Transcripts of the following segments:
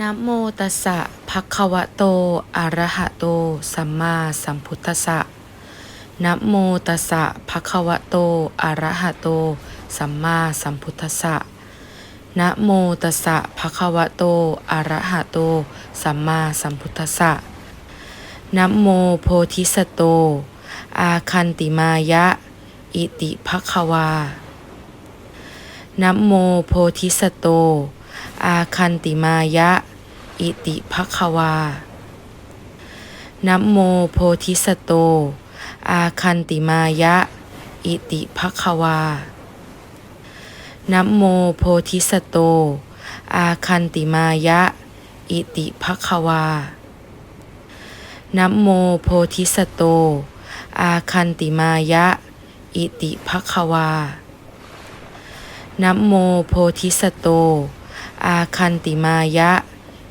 นะโมตัสสะภะคะวะโต อะระหะโต สัมมาสัมพุทธัสสะนะโมตัสสะภะคะวะโต อะระหะโต สัมมาสัมพุทธัสสะนะโมตัสสะภะคะวะโต อะระหะโต สัมมาสัมพุทธัสสะนะโมโพธิสัตโต อาคันติมายะ อิติภะคะวานะโมโพธิสัตโต อาคันติมายะ อิติภะคะวานะโมโพธิสัตโต อาคันติมายะ อิติภะคะวานะโมโพธิสัตโต อาคันติมายะ อิติภะคะวานะโมโพธิสัตโต อาคันติมายะ อิติภะคะวานะโมโพธิสัตโต อาคันติมายะ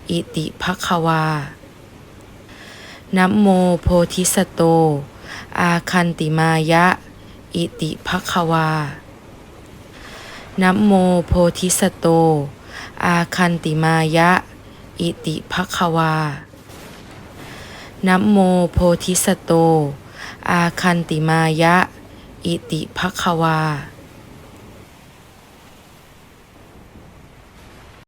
อิติภะคะวานะโมโพธิสัตโต อาคันติมายะ อิติภะคะวานะโมโพธิสัตโต อาคันติมายะ อิติภะคะวานะโมโพธิสัตโต อาคันติมายะ อิติภะคะวา